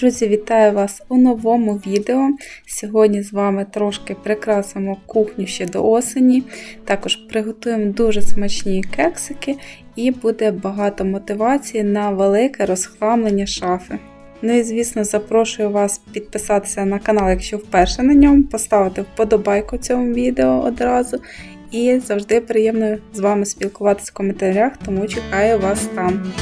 Друзі, вітаю вас у новому відео. Сьогодні з вами трошки прикрасимо кухню ще до осені. Також приготуємо дуже смачні кексики і буде багато мотивації на велике розхламлення шафи. Ну і, звісно, запрошую вас підписатися на канал, якщо вперше на ньому, поставити вподобайку цьому відео одразу. І завжди приємно з вами спілкуватися в коментарях, тому чекаю вас там.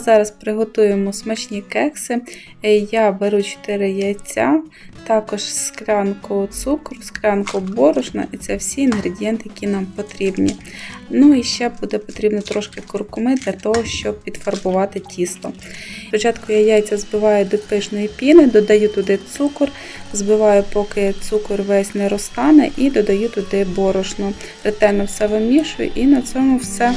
Зараз приготуємо смачні кекси. Е, Я беру 4 яйця, також склянку цукру, склянку борошна, і це всі інгредієнти, які нам потрібні. Ну і ще буде потрібно трошки куркуми для того, щоб підфарбувати тісто. Спочатку я яйця збиваю до пишної піни, додаю туди цукор, збиваю, поки цукор весь не розтане, і додаю туди борошно. Ретельно все вимішую, і на цьому все.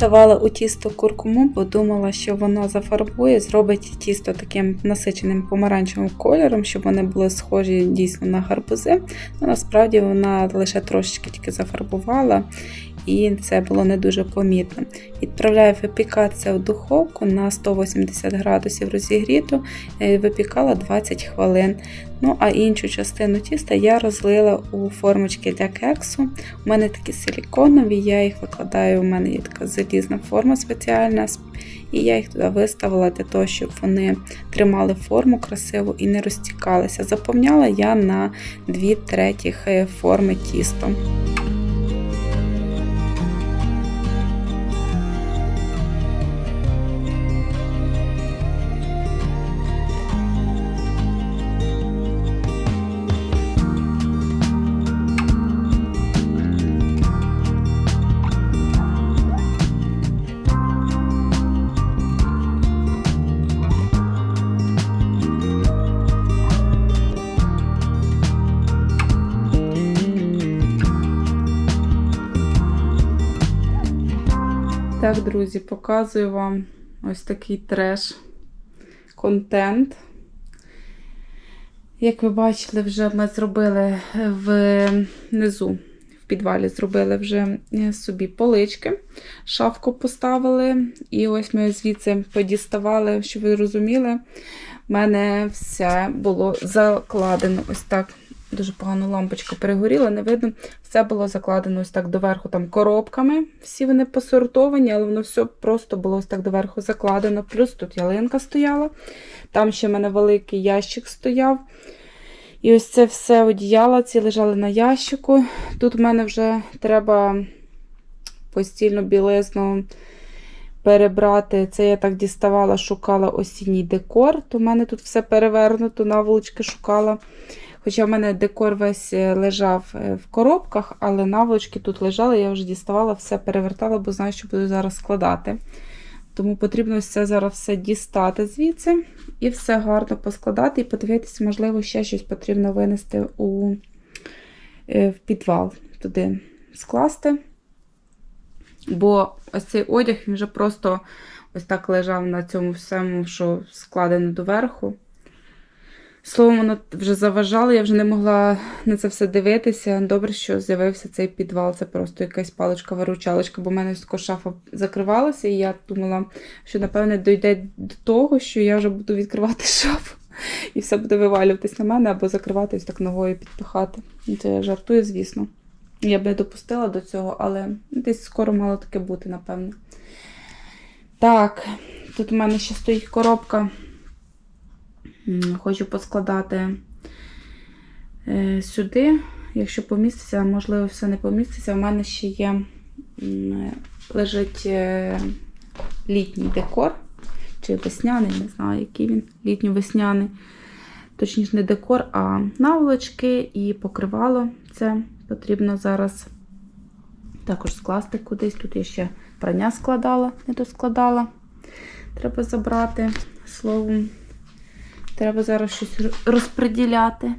Давала у тісто куркуму, бо думала, що воно зафарбує, зробить тісто таким насиченим помаранчевим кольором, щоб вони були схожі дійсно на гарбузи. Ну, Насправді вона лише трошечки тільки зафарбувала, і це було не дуже помітно. Відправляю випікатися в духовку на 180 градусів розігріту, е, випікала 20 хвилин. Ну, а іншу частину тіста я розлила у формочки для кексу. У мене такі силіконові, я їх викладаю, у мене є така залізна форма спеціальна, і я їх туди виставила для того, щоб вони тримали форму красиву і не розтікалися. Заповняла я на 2 третіх е, форми тістом. Так, друзі, показую вам ось такий треш контент. Як ви бачили, вже ми зробили внизу, в підвалі зробили вже собі полички, шафку поставили. І ось ми звідси подіставали, щоб ви розуміли, в мене все було закладено ось так. Дуже погано лампочка перегоріла, не видно. Все було закладено ось так доверху там коробками. Всі вони посортовані, але воно все просто було ось так доверху закладено. Плюс тут ялинка стояла. Там ще в мене великий ящик стояв. І ось це все одіяло, ці лежали на ящику. Тут в мене вже треба постільну білизну перебрати. Це я так діставала, шукала осінній декор. То в мене тут все перевернуто, наволочки шукала. Хоча в мене декор весь е, лежав е, в коробках, але наволочки тут лежали, я вже діставала, все перевертала, бо знаю, що буду зараз складати. Тому потрібно це зараз все дістати звідси і все гарно поскладати, і подивитися, можливо, ще щось потрібно винести у, е, в підвал туди скласти. Бо ось цей одяг він вже просто ось так лежав на цьому всьому, що складено доверху. Словом, воно вже заважало, я вже не могла на це все дивитися. Добре, що з'явився цей підвал. Це просто якась паличка-виручалочка, бо в мене шафа закривалася, і я думала, що, напевне, дійде до того, що я вже буду відкривати шафу, і все буде вивалюватись на мене або закривати ось так ногою підпихати. Це я жартую, звісно. Я б не допустила до цього, але десь скоро мало таке бути, напевно. Так, тут у мене ще стоїть коробка. Хочу поскладати е, сюди. Якщо поміститься, можливо, все не поміститься. У мене ще є лежить е, літній декор, чи весняний, не знаю, який він, літньо-весняний. Точніше, не декор, а наволочки і покривало. Це потрібно зараз також скласти кудись. Тут я ще прання складала, не доскладала. Треба забрати словом. Треба зараз щось розподіляти.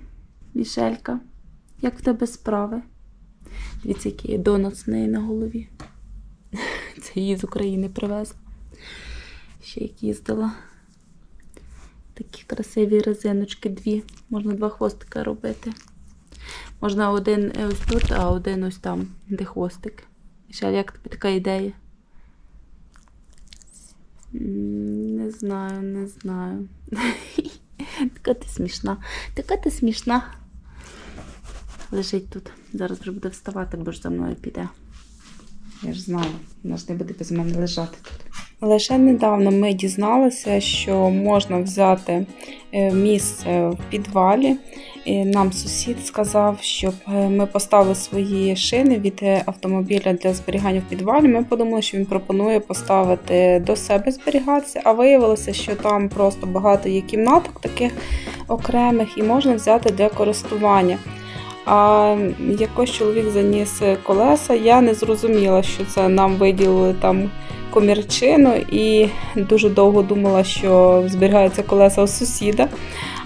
Мішелька, як в тебе справи? Дивіться, який донат неї на голові. Це її з України привезла. Ще як їздила. Такі красиві резиночки дві. Можна два хвостика робити. Можна один ось тут, а один ось там, де хвостик. Мішель, як тобі така ідея? Не знаю, не знаю. Така ти смішна. Така ти смішна. Лежить тут. Зараз вже буде вставати, бо ж за мною піде. Я ж знаю, вона ж не буде без мене лежати тут. Лише недавно ми дізналися, що можна взяти е, місце в підвалі. Нам сусід сказав, щоб е, ми поставили свої шини від е, автомобіля для зберігання в підвалі. Ми подумали, що він пропонує поставити до себе зберігатися, а виявилося, що там просто багато є кімнаток таких окремих і можна взяти для користування. А якось чоловік заніс колеса, я не зрозуміла, що це нам виділили там комірчину і дуже довго думала, що зберігаються колеса у сусіда.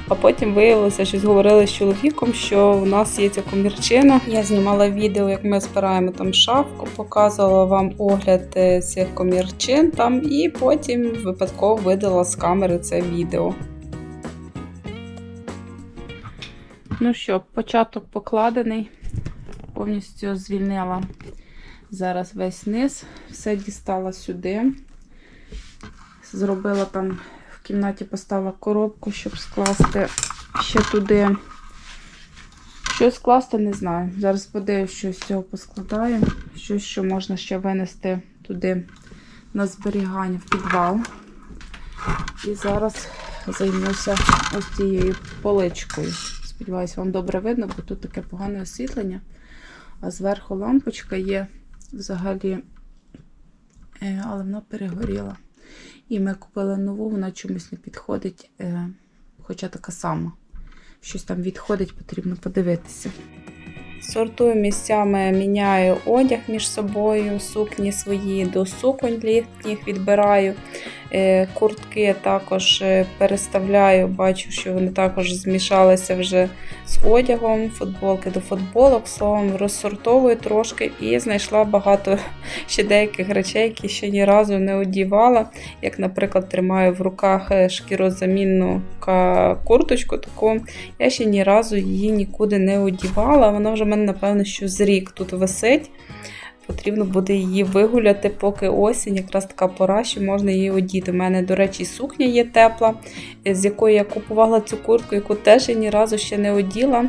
А потім виявилося, що зговорили з чоловіком, що в нас є ця комірчина. Я знімала відео, як ми збираємо там шафку, показувала вам огляд е, цих комірчин там, і потім випадково видала з камери це відео. Ну що, початок покладений, повністю звільнила зараз весь низ, все дістала сюди. Зробила там в кімнаті, поставила коробку, щоб скласти ще туди. Щось скласти, не знаю. Зараз подивлюсь, що з цього поскладаю. Щось, що можна ще винести туди на зберігання в підвал. І зараз займуся ось цією поличкою. Сподіваюся, вам добре видно, бо тут таке погане освітлення. А зверху лампочка є взагалі, е, але вона перегоріла. І ми купили нову, вона чомусь не підходить, е, хоча така сама. Щось там відходить, потрібно подивитися. Сортую місцями, міняю одяг між собою, сукні свої до суконь літніх відбираю. Е, Куртки також е, переставляю, бачу, що вони також змішалися вже з одягом, футболки до футболок, словом, розсортовую трошки і знайшла багато ще деяких речей, які ще ні разу не одівала. Як, наприклад, тримаю в руках е, шкірозамінну курточку таку. Я ще ні разу її нікуди не одівала. Вона вже в мене, напевно, що з рік тут висить. Потрібно буде її вигуляти, поки осінь, якраз така пора, що можна її одіти. У мене, до речі, сукня є тепла, з якої я купувала цю куртку, яку теж я ні разу ще не оділа.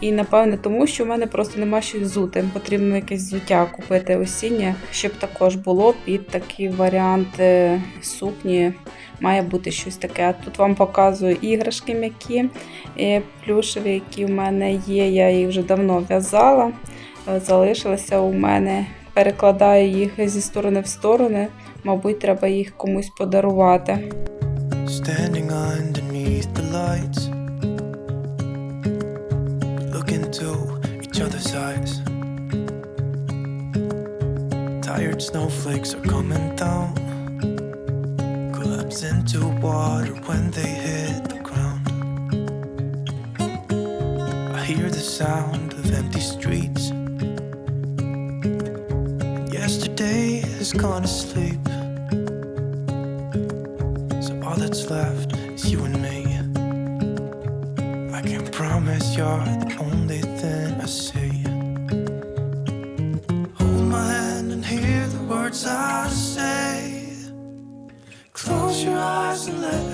І напевне тому, що в мене просто нема що взути. Потрібно якесь взуття купити осіннє, щоб також було під такий варіант е, сукні. Має бути щось таке. Тут вам показую іграшки м'які, е, плюшеві, які в мене є. Я їх вже давно в'язала. Е, Залишилися у мене. Перекладаю їх зі сторони в сторони. Мабуть, треба їх комусь подарувати. Standing underneath the lights, look into each other's eyes. Tired snowflakes are coming down. when they hit the ground. I hear the sound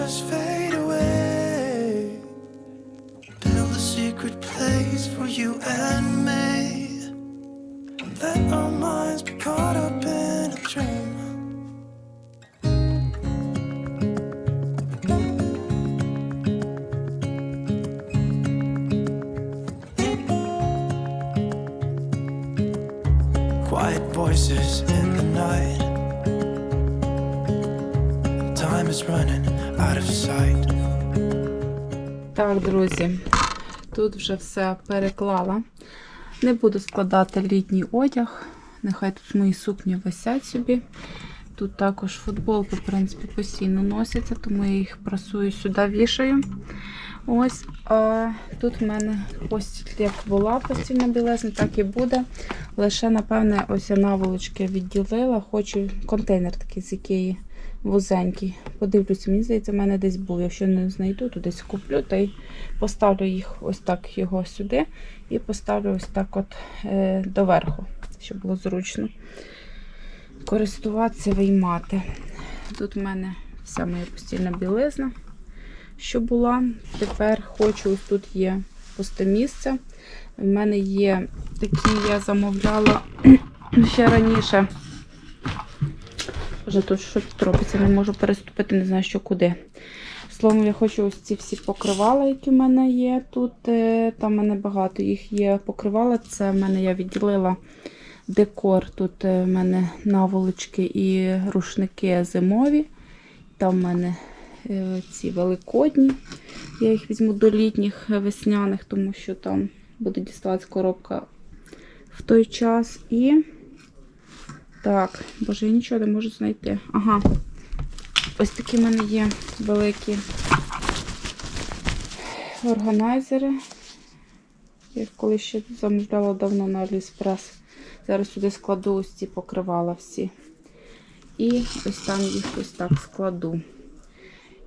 us fade away. Build a secret place for you and me. Так, друзі, тут вже все переклала. Не буду складати літній одяг. Нехай тут мої сукні висять собі. Тут також футболки, в принципі, постійно носяться, тому я їх прасую сюди, вішаю. Ось, а тут в мене постіль як була постільна білизна, так і буде. Лише, напевне, ось я наволочки відділила. Хочу контейнер такий з Ікеї вузенький. Подивлюся, мені здається, в мене десь був. Якщо не знайду, то десь куплю та й поставлю їх ось так його сюди і поставлю ось так от е, доверху, щоб було зручно користуватися, виймати. Тут в мене вся моя постільна білизна, що була. Тепер хочу, ось тут є пусте місце. У мене є такі, я замовляла ще раніше. Вже тут щось робиться, не можу переступити, не знаю, що куди. Словом, я хочу ось ці всі покривала, які в мене є тут. е, Там в мене багато їх є покривала. Це в мене я відділила декор. Тут е, в мене наволочки і рушники зимові. Там в мене е, ці великодні. Я їх візьму до літніх весняних, тому що там буде діставатися коробка в той час. І так, боже, я нічого не можу знайти. Ага. Ось такі в мене є великі органайзери. Я колись ще замовляла давно на Аліекспрес. Зараз сюди складу ось ці покривала всі. І ось там їх ось так складу.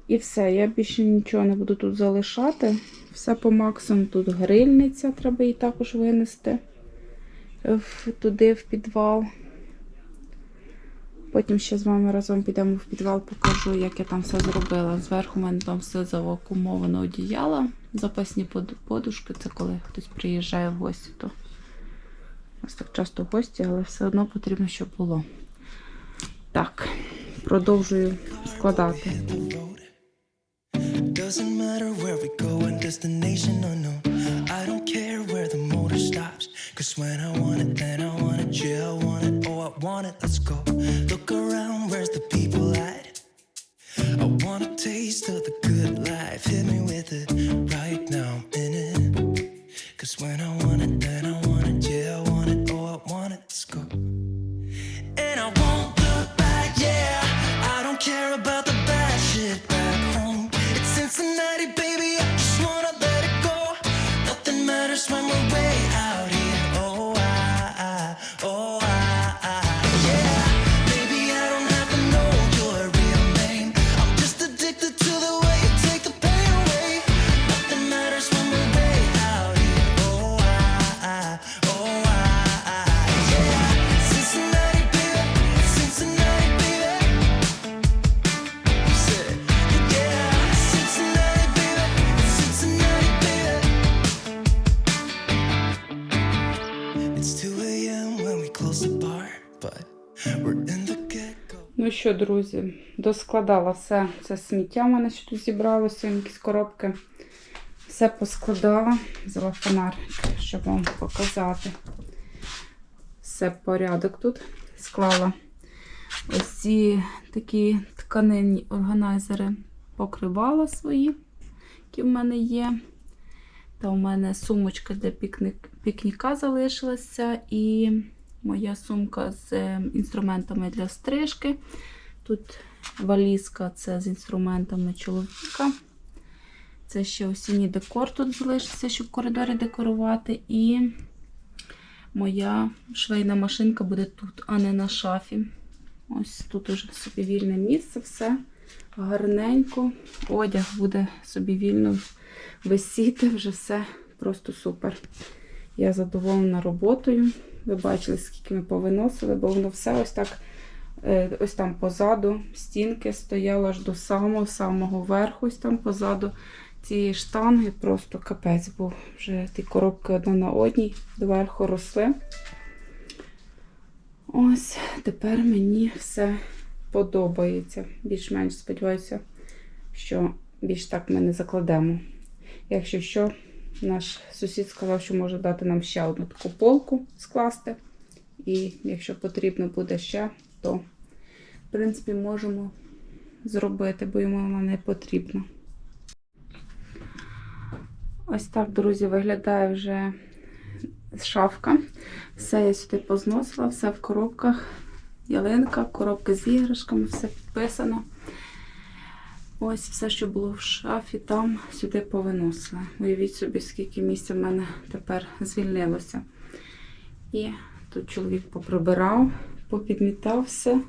І все, я більше нічого не буду тут залишати. Все по максимуму. Тут грильниця, треба її також винести туди, в підвал. Потім ще з вами разом підемо в підвал, покажу, як я там все зробила. Зверху в мене там все завакумовано одіяло. Запасні подушки, це коли хтось приїжджає в гості, то у нас так часто гості, але все одно потрібно, щоб було. Так, продовжую складати. Doesn't matter where we go and destination unknown. I don't care where. Cause when I want it, then I want it. Yeah, I want it. Oh, I want it. Let's go. Look around, where's the people at? I want a taste of the good life. Hit me with it right now. In it. Cause when I want it, then I що, друзі, доскладала все. Це сміття в мене що тут зібралося, якісь коробки. Все поскладала. Взяла фонар, щоб вам показати. Все порядок тут. Склала ось ці такі тканинні органайзери, покривала свої, які в мене є. Та у мене сумочка для пікніка залишилася. І моя сумка з е, інструментами для стрижки. Тут валізка це з інструментами чоловіка. Це ще осінній декор тут залишився, щоб в коридорі декорувати. І моя швейна машинка буде тут, а не на шафі. Ось тут уже собі вільне місце, все гарненько. Одяг буде собі вільно висіти, вже все просто супер. Я задоволена роботою. Ви бачили, скільки ми повиносили, бо воно все ось так, е, ось там позаду стінки стояло аж до самого самого верху, ось там позаду цієї штанги. Просто капець був. Вже ті коробки одна на одній доверху росли. Ось тепер мені все подобається. Більш-менш сподіваюся, що більш так ми не закладемо. Якщо що, наш сусід сказав, що може дати нам ще одну таку полку скласти. І якщо потрібно буде ще, то, в принципі, можемо зробити, бо йому вона не потрібна. Ось так, друзі, виглядає вже шафка. Все я сюди позносила, все в коробках. Ялинка, коробки з іграшками, все підписано. Ось все, що було в шафі, там сюди повиносила. Уявіть собі, скільки місця в мене тепер звільнилося. І тут чоловік поприбирав, попідмітав все.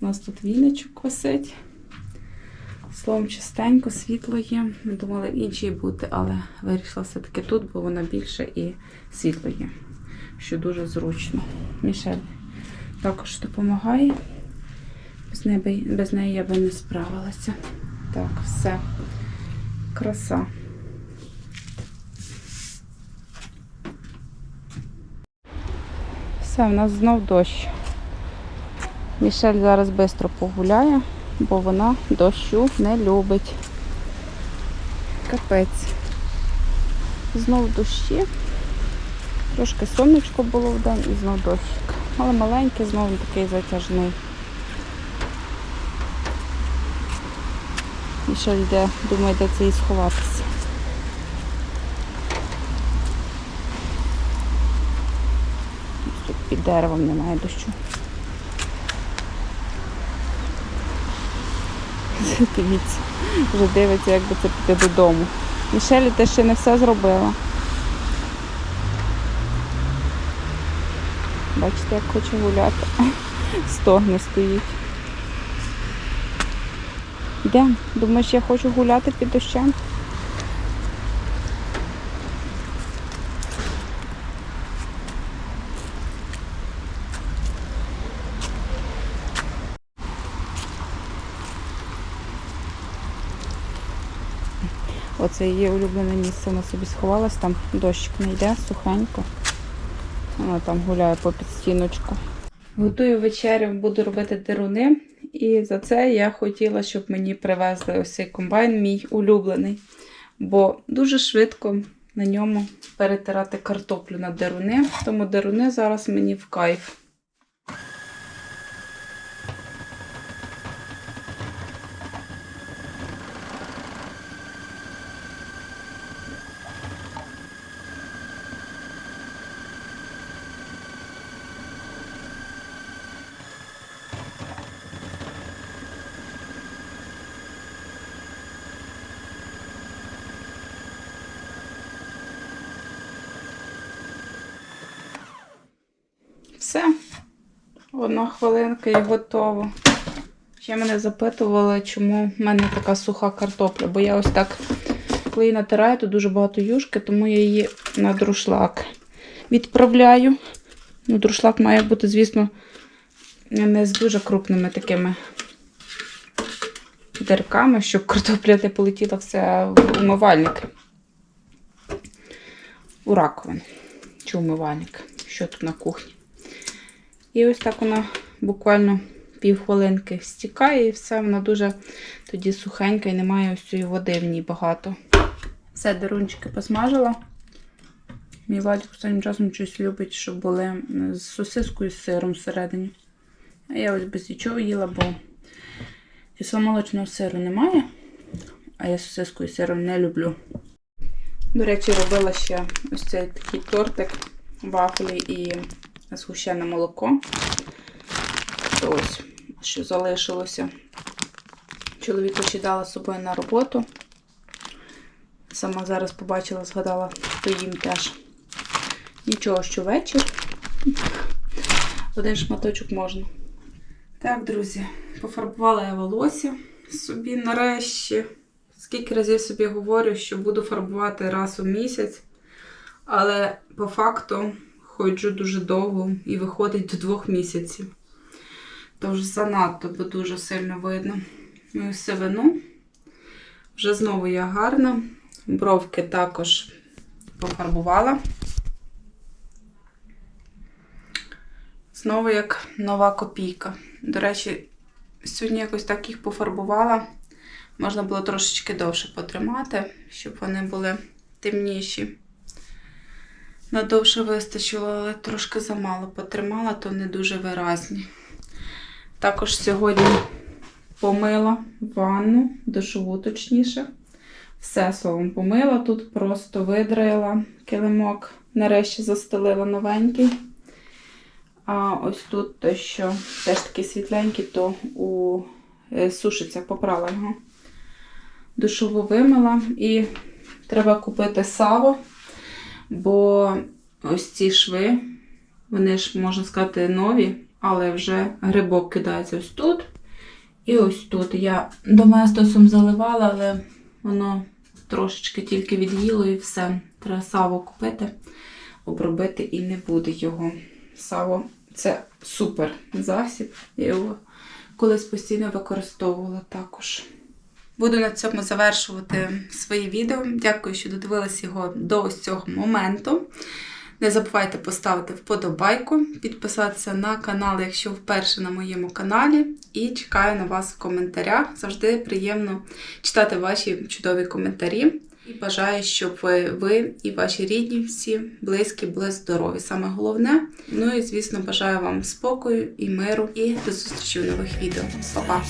У нас тут віночок висить. Словом, чистенько, світло є. Ми думали в іншій бути, але вирішила все-таки тут, бо вона більше і світло є, що дуже зручно. Мішель також допомагає. Без неї я би не справилася. Так, все. Краса. Все, в нас знов дощ. Мішель зараз швидко погуляє, бо вона дощу не любить. Капець. Знов дощі. Трошки сонечко було в день і знов дощик. Але маленький, знову такий затяжний. Мішель йде, думає, де це і сховатися. Тут під деревом немає дощу. Дивіться, вже дивиться, як би це піти додому. Мішелі, ти ще не все зробила. Бачите, як хоче гуляти. Стогне стоїть. Йдемо. Думаєш, я хочу гуляти під дощем? Оце її улюблене місце. Вона собі сховалась, там дощик не йде, сухенько. Вона там гуляє по підстіночку. Готую вечерю, буду робити деруни. І за це я хотіла, щоб мені привезли ось цей комбайн, мій улюблений. Бо дуже швидко на ньому перетирати картоплю на деруни. Тому деруни зараз мені в кайф. Все. Одна хвилинка і готово. Ще мене запитували, чому в мене така суха картопля. Бо я ось так, коли її натираю, то дуже багато юшки, тому я її на друшлак відправляю. Ну, друшлак має бути, звісно, не з дуже крупними такими дирками, щоб картопля не полетіла все в умивальник. У раковину. Чи умивальник. Що тут на кухні. І ось так вона буквально півхвилинки стікає, і все, вона дуже тоді сухенька і немає ось цієї води в ній багато. Все, дерунчики посмажила. Мій Вадик останнім часом щось любить, щоб були з сосискою з сиром всередині. А я ось без нічого їла, бо кисломолочного сиру немає, а я сосиску з сиром не люблю. До речі, робила ще ось цей такий тортик, вафлі і згущене молоко. Ось, що залишилося. Чоловіка ще дала з собою на роботу. Сама зараз побачила, згадала, то їм теж. Нічого, що вечір. Один шматочок можна. Так, друзі, пофарбувала я волосся собі нарешті. Скільки разів собі говорю, що буду фарбувати раз у місяць, але по факту ходжу дуже довго і виходить до двох місяців. Тож занадто, бо дуже сильно видно мою сивину. Вже знову я гарна. Бровки також пофарбувала. Знову як нова копійка. До речі, сьогодні якось так їх пофарбувала. Можна було трошечки довше потримати, щоб вони були темніші. Надовше вистачило, але трошки замало потримала, то не дуже виразні. Також сьогодні помила ванну, душову точніше. Все словом помила. Тут просто видраїла килимок. Нарешті застелила новенький. А ось тут те, що теж такий світленький, то у е, сушиться, попрала його. Душову вимила і треба купити саво, бо ось ці шви, вони ж, можна сказати, нові, але вже грибок кидається ось тут. І ось тут. Я доместосом заливала, але воно трошечки тільки від'їло і все. Треба саво купити, обробити і не буде його. Саво це супер засіб. Я його колись постійно використовувала також. Буду на цьому завершувати своє відео. Дякую, що додивились його до ось цього моменту. Не забувайте поставити вподобайку, підписатися на канал, якщо вперше на моєму каналі. І чекаю на вас в коментарях. Завжди приємно читати ваші чудові коментарі. І бажаю, щоб ви, ви і ваші рідні, всі близькі були здорові. Саме головне. Ну і звісно, бажаю вам спокою і миру. І до зустрічі у нових відео. Па-па!